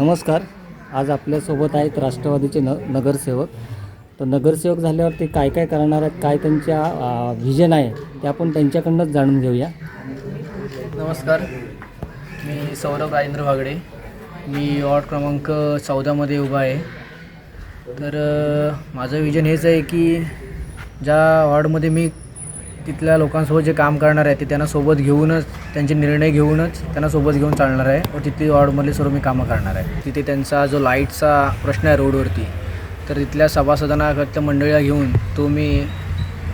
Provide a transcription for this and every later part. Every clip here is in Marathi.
नमस्कार. आज आपल्यासोबत आहेत राष्ट्रवादीचे न नगरसेवक. तर नगरसेवक झाल्यावर ते काय काय करणार आहेत काय त्यांच्या व्हिजन आहे ते आपण त्यांच्याकडनंच जाणून घेऊया. नमस्कार. मी सौरभ राजेंद्र भागडे. मी वॉर्ड क्रमांक चौदामध्ये उभा आहे. तर माझं विजन हेच आहे की ज्या वॉर्डमध्ये मी तिथल्या लोकांसोबत जे काम करणार आहे ते त्यांना सोबत घेऊनच त्यांचे निर्णय घेऊनच त्यांना सोबत घेऊन चालणार आहे. व तिथे वॉर्डमधले सर्व मी कामं करणार आहे. तिथे त्यांचा जो लाईटचा प्रश्न आहे रोडवरती तर तिथल्या सभासदांना त्या मंडळीला घेऊन तो मी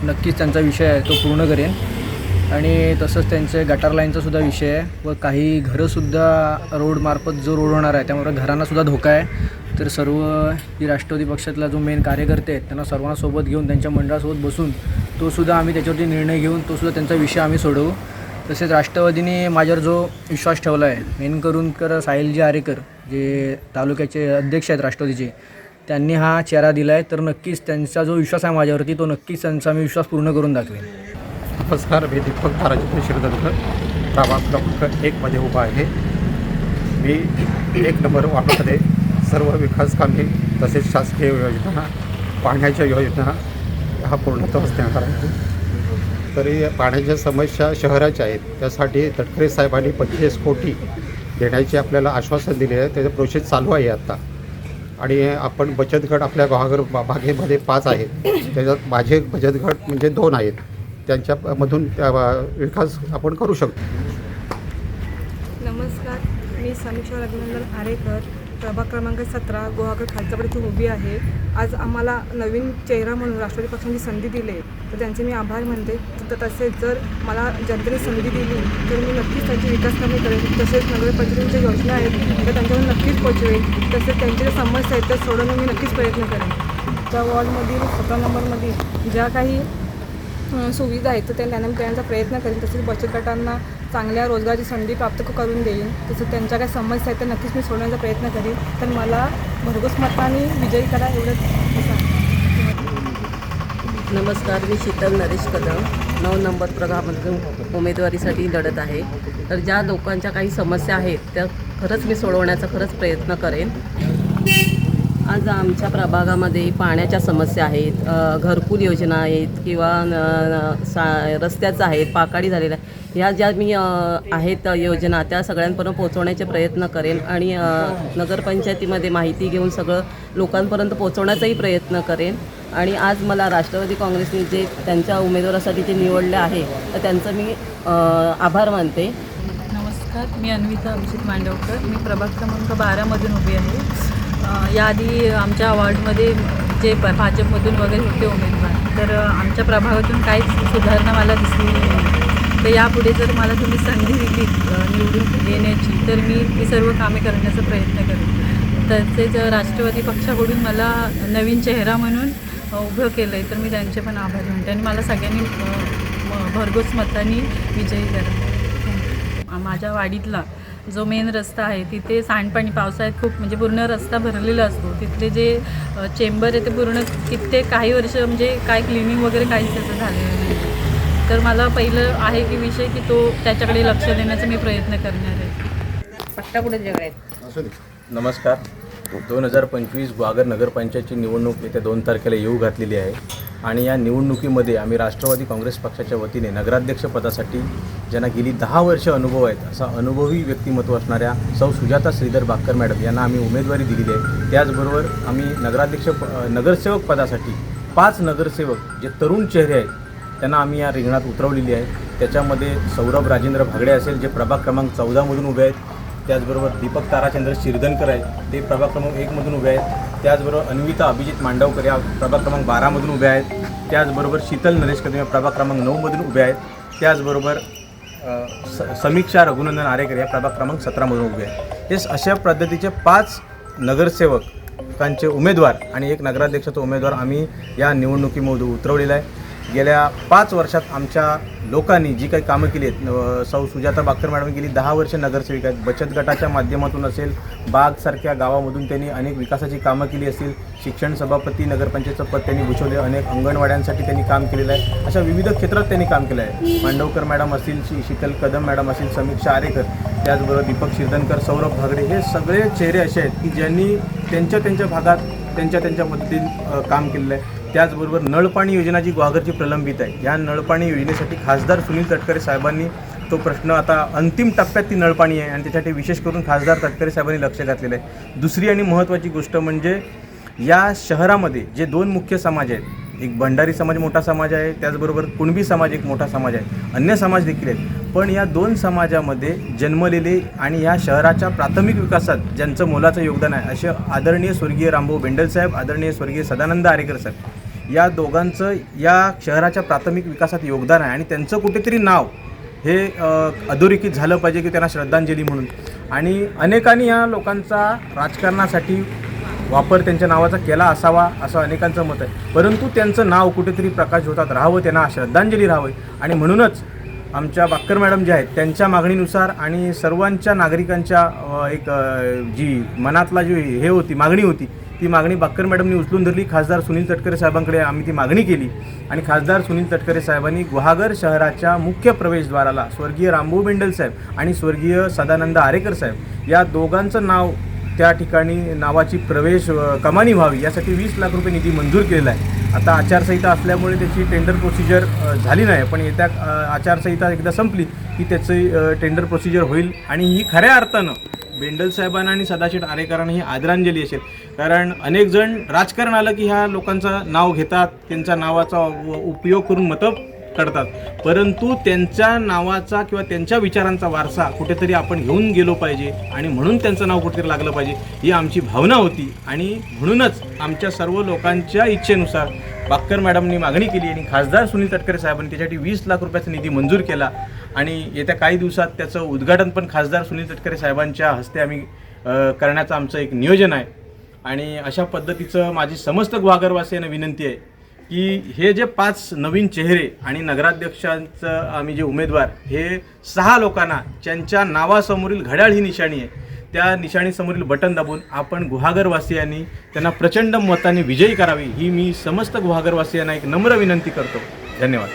नक्कीच त्यांचा विषय आहे तो पूर्ण करेन. आणि तसंच त्यांचे गटार लाईनचासुद्धा विषय आहे. व काही घरंसुद्धा रोडमार्फत जो रोड होणार आहे त्यामुळे घरांनासुद्धा धोका आहे. तर सर्व ही राष्ट्रवादी पक्षातला जो मेन कार्यकर्ते आहेत त्यांना सर्वांना सोबत घेऊन त्यांच्या मंडळासोबत बसून तोसुद्धा आम्ही त्याच्यावरती निर्णय घेऊन तोसुद्धा त्यांचा विषय आम्ही सोडवू. तसेच राष्ट्रवादीने माझ्यावर जो विश्वास ठेवला आहे मेन करून कर साहिलजी आरेकर जे तालुक्याचे अध्यक्ष आहेत राष्ट्रवादीचे त्यांनी हा चेहरा दिला आहे तर नक्कीच त्यांचा जो विश्वास आहे माझ्यावरती तो नक्कीच त्यांचा मी विश्वास पूर्ण करून दाखवेन. नमस्कार मी दीपक ताराचंद्र शिरदलकर प्रभाग क्रमांक एकमध्ये उभा आहे. मी एक नंबर वापरते सर्व विकास कामे तसेच शासकीय योजना पाण्याच्या योजना हा पूर्णत्वास देणार आहे. तरी पाण्याच्या समस्या शहराच्या आहेत. त्यासाठी तटकरे साहेबांनी पंचवीस कोटी देण्याचे आपल्याला आश्वासन दिले आहे. त्याचं प्रोसेस चालू आहे आत्ता आणि आपण बचत गट आपल्या भागर भागेमध्ये बागेमध्ये पाच आहेत. त्याच्यात माझे बचत गट म्हणजे दोन आहेत. त्यांच्यामधून विकास आपण करू शकतो. नमस्कार. मी समीक्षा रघुनंदन आरेकर. प्रभाग क्रमांक सतरा गुहागर खालच्यापर्यंत उभी आहे. आज आम्हाला नवीन चेहरा म्हणून राष्ट्रवादी पक्षांची संधी दिली तर त्यांचे मी आभार मानते. तर तसेच जर मला जनतेने संधी दिली तर मी नक्कीच त्यांची विकास कामे करेन. तसेच नगरपंचायतीच्या योजना आहेत तर त्यांच्यावर नक्कीच पोचवेन तसेच त्यांच्या ज्या समस्या आहेत त्या सोडवणं मी नक्कीच प्रयत्न करेन. त्या वॉर्डमधील सतरा नंबरमधील ज्या काही सुविधा आहेत तर त्या त्यांना देण्याचा प्रयत्न करेन. तसेच बचत गटांना चांगल्या रोजगाराची संधी प्राप्त करून देईन. तसं त्यांच्या काही समस्या आहेत त्या नक्कीच मी सोडवण्याचा प्रयत्न करेन. तर मला भरघोस मताने विजयी करा एवढंच नमस्कार मी शीतल नरेश कदम. नऊ नंबर प्रभागामधून उमेदवारीसाठी लढत आहे. तर ज्या लोकांच्या काही समस्या आहेत त्या खरंच मी सोडवण्याचा खरंच प्रयत्न करेन. आज आमच्या प्रभागामध्ये पाण्याच्या समस्या आहेत घरकुल योजना आहेत किंवा न- सा रस्त्याचं आहेत पाकाडी झालेल्या ह्या ज्या मी आहेत योजना त्या सगळ्यांपर्यंत पोहोचवण्याचे प्रयत्न करेन आणि नगरपंचायतीमध्ये माहिती घेऊन सगळं लोकांपर्यंत पोहोचवण्याचाही प्रयत्न करेन. आणि आज मला राष्ट्रवादी काँग्रेसने जे त्यांच्या उमेदवारासाठी जे निवडले आहे तर त्यांचं मी आभार मानते. नमस्कार मी अन्विता अभिजित मांडवकर. मी प्रभाग क्रमांक बारामधून उभी आहे. याआधी आमच्या वॉर्डमध्ये जे प- भाजपमधून वगैरे होते उमेदवार तर आमच्या प्रभागातून काहीच सुधारणा मला दिसली नाही. तर यापुढे जर मला तुम्ही संधी दिली निवडून येण्याची तर मी ती सर्व कामे करण्याचा प्रयत्न करेन. तसेच राष्ट्रवादी पक्षाकडून मला नवीन चेहरा म्हणून उभं केलं आहे तर मी त्यांचे पण आभार मानते आणि मला सगळ्यांनी भरघोस मतांनी विजयी करा माझ्या वाडीतला जो मेन रस्ता आहे तिथे सांडपाणी पावसाळ्यात खूप म्हणजे पूर्ण रस्ता भरलेला असतो. तिथले जे चेंबर आहे ते पूर्ण कित्येक काही वर्ष म्हणजे काय क्लिनिंग वगैरे काहीच त्याचं झालेलं नाही. तर मला पहिलं आहे की विषय की तो त्याच्याकडे लक्ष देण्याचा मी प्रयत्न करणार आहे. पट्टा कुठे जग आहेत? नमस्कार. दोन हजार पंचवीस ग्वागर नगरपंचायतची निवडणूक येत्या दोन तारखेला येऊ घातलेली आहे. आणि या निवडणुकीमध्ये आम्ही राष्ट्रवादी काँग्रेस पक्षाच्या वतीने नगराध्यक्षपदासाठी ज्यांना गेली दहा वर्ष अनुभव आहेत असा अनुभवी व्यक्तिमत्व असणाऱ्या सौ सुजाता श्रीधर बाक्कर मॅडम यांना आम्ही उमेदवारी दिलेली आहे. त्याचबरोबर आम्ही नगराध्यक्ष प- नगरसेवक पदासाठी पाच नगरसेवक जे तरुण चेहरे आहेत त्यांना आम्ही या रिंगणात उतरवलेली आहे. त्याच्यामध्ये सौरभ राजेंद्र भागडे असेल जे प्रभाग क्रमांक चौदामधून उभे आहेत. त्याचबरोबर दीपक ताराचंद्र शिरदनकर आहेत ते प्रभाग क्रमांक एकमधून उभे आहेत. त्याचबरोबर अन्विता अभिजित मांडवकर या प्रभाग क्रमांक बारामधून उभे आहेत. त्याचबरोबर शीतल नरेश कदम या प्रभाग क्रमांक नऊमधून उभे आहेत. त्याचबरोबर स समीक्षा रघुनंदन आरेकर या प्रभाग क्रमांक सतरामधून उभे आहेत. हे अशा पद्धतीचे पाच नगरसेवकांचे उमेदवार आणि एक नगराध्यक्षाचा उमेदवार आम्ही या निवडणुकीमध्ये उतरवलेला आहे. गेल्या पाच वर्षात आमच्या लोकांनी जी काही कामं केली आहेत सौ सुजाता बाकर मॅडम गेली दहा वर्ष नगरसेविका आहेत. बचत गटाच्या माध्यमातून असेल बागसारख्या गावामधून त्यांनी अनेक विकासाची कामं केली असतील शिक्षण सभापती नगरपंचायतचं पद त्यांनी भूषवले अनेक अंगणवाड्यांसाठी त्यांनी काम केलेलं आहे. अशा विविध क्षेत्रात त्यांनी काम केलं आहे. मांडवकर मॅडम असतील शी शीतल कदम मॅडम असतील समीक्षा आरेकर त्याचबरोबर दीपक शिरदनकर सौरभ भागडे हे सगळे चेहरे असे आहेत की ज्यांनी त्यांच्या त्यांच्या भागात त्यांच्या त्यांच्या पद्धतीने काम केलेलं आहे. त्याचबरोबर नळपाणी योजना जी ग्वागरची प्रलंबित आहे या नळपाणी योजनेसाठी खासदार सुनील तटकरे साहेबांनी तो प्रश्न आता अंतिम टप्प्यात ती नळपाणी आहे आणि त्यासाठी विशेष करून खासदार तटकरे साहेबांनी लक्ष घातलेलं आहे. दुसरी आणि महत्त्वाची गोष्ट म्हणजे या शहरामध्ये जे दोन मुख्य समाज आहेत एक भंडारी समाज मोठा समाज आहे त्याचबरोबर कुणबी समाज एक मोठा समाज आहे अन्य समाज देखील आहेत. पण या दोन समाजामध्ये जन्मलेले आणि या शहराच्या प्राथमिक विकासात ज्यांचं मोलाचं योगदान आहे असे आदरणीय स्वर्गीय रामभाऊ बेंडल साहेब आदरणीय स्वर्गीय सदानंद आरेकर साहेब या दोघांचं या शहराच्या प्राथमिक विकासात योगदान आहे आणि त्यांचं कुठेतरी नाव हे अधोरेखित झालं पाहिजे की त्यांना श्रद्धांजली म्हणून. आणि अनेकांनी या लोकांचा राजकारणासाठी वापर त्यांच्या नावाचा केला असावा असं अनेकांचं मत आहे. परंतु त्यांचं नाव कुठेतरी प्रकाश होतात राहावं त्यांना श्रद्धांजली राहावी. आणि म्हणूनच आमच्या बाक्कर मॅडम ज्या आहेत त्यांच्या मागणीनुसार आणि सर्वांच्या नागरिकांच्या एक जी मनातला जी हे होती मागणी होती ती मागणी बाक्कर मॅडमनी उचलून धरली. खासदार सुनील तटकरे साहेबांकडे आम्ही ती मागणी केली आणि खासदार सुनील तटकरे साहेबांनी गुहागर शहराच्या मुख्य प्रवेशद्वाराला स्वर्गीय रामभाऊ बेंडल साहेब आणि स्वर्गीय सदानंद आरेकर साहेब या दोघांचं नाव त्या ठिकाणी नावाची प्रवेश कमानी व्हावी यासाठी वीस लाख रुपये निधी मंजूर केलेला आहे. आता आचारसंहिता असल्यामुळे त्याची टेंडर प्रोसिजर झाली नाही. पण येत्या आचारसंहिता एकदा संपली की त्याची टेंडर प्रोसिजर होईल. आणि ही खऱ्या अर्थानं बेंडल साहेबांना आणि सदाशिव आरेकरांना ही आदरांजली असेल. कारण अनेक जण राजकारण आलं की ह्या लोकांचं नाव घेतात त्यांच्या नावाचा उपयोग करून मतं करतात. परंतु त्यांच्या नावाचा किंवा त्यांच्या विचारांचा वारसा कुठेतरी आपण घेऊन गेलो पाहिजे आणि म्हणून त्यांचं नाव कुठेतरी लागलं पाहिजे ही आमची भावना होती. आणि म्हणूनच आमच्या सर्व लोकांच्या इच्छेनुसार बाक्कर मॅडमनी मागणी केली आणि खासदार सुनील तटकरे साहेबांनी त्याच्यासाठी वीस लाख रुपयाचा निधी मंजूर केला. आणि येत्या काही दिवसात त्याचं उद्घाटन पण खासदार सुनील तटकरे साहेबांच्या हस्ते आम्ही करण्याचं आमचं एक नियोजन आहे. आणि अशा पद्धतीचं माझी समस्त ग्वागरवासियांना विनंती आहे. की हे जे पाच नवीन चेहरे आणि नगराध्यक्षांचं आम्ही जे उमेदवार हे सहा लोकांना ज्यांच्या नावासमोरील घड्याळ ही निशाणी आहे. त्या निशाणीसमोरील बटन दाबून आपण गुहागरवासियांनी त्यांना प्रचंड मताने विजयी करावी ही मी समस्त गुहागरवासियांना एक नम्र विनंती करतो. धन्यवाद.